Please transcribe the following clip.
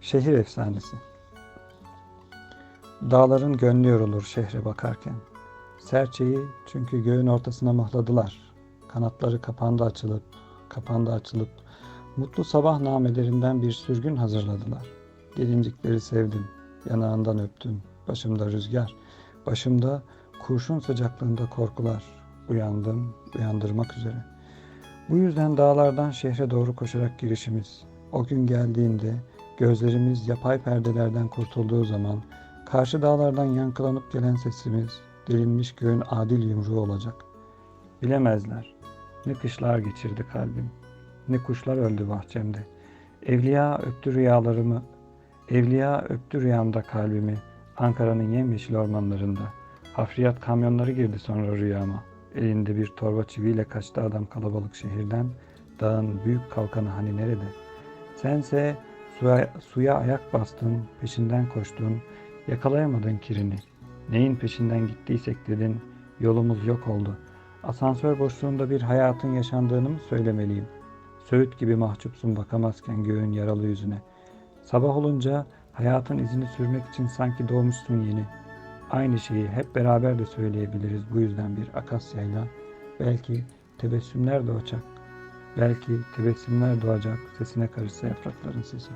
Şehir efsanesi. Dağların gönlü yorulur şehre bakarken. Serçeyi çünkü göğün ortasına mıhladılar. Kanatları kapandı açılıp, kapandı açılıp, mutlu sabah namelerinden bir sürgün hazırladılar. Gelincikleri sevdim, yanağından öptüm, başımda rüzgar, başımda kurşun sıcaklığında korkular. Uyandım, uyandırmak üzere. Bu yüzden dağlardan şehre doğru koşarak girişimiz. O gün geldiğinde gözlerimiz yapay perdelerden kurtulduğu zaman karşı dağlardan yankılanıp gelen sesimiz delinmiş göğün adil yumruğu olacak. Bilemezler. Ne kışlar geçirdi kalbim. Ne kuşlar öldü bahçemde. Evliya öptü rüyalarımı. Evliya öptü rüyamda kalbimi. Ankara'nın yemyeşil ormanlarında. Hafriyat kamyonları girdi sonra rüyama. Elinde bir torba çiviyle kaçtı adam kalabalık şehirden. Dağın büyük kalkanı hani nerede? Sense suya, suya ayak bastın, peşinden koştun, yakalayamadın kirini. Neyin peşinden gittiysek dedin, yolumuz yok oldu. Asansör boşluğunda bir hayatın yaşandığını mı söylemeliyim? Söğüt gibi mahcupsun bakamazken göğün yaralı yüzüne. Sabah olunca hayatın izini sürmek için sanki doğmuşsun yeni. Aynı şeyi hep beraber de söyleyebiliriz bu yüzden bir akasyayla. Belki tebessümler doğacak. Belki tebessümler doğacak sesine karışsa yaprakların sesi.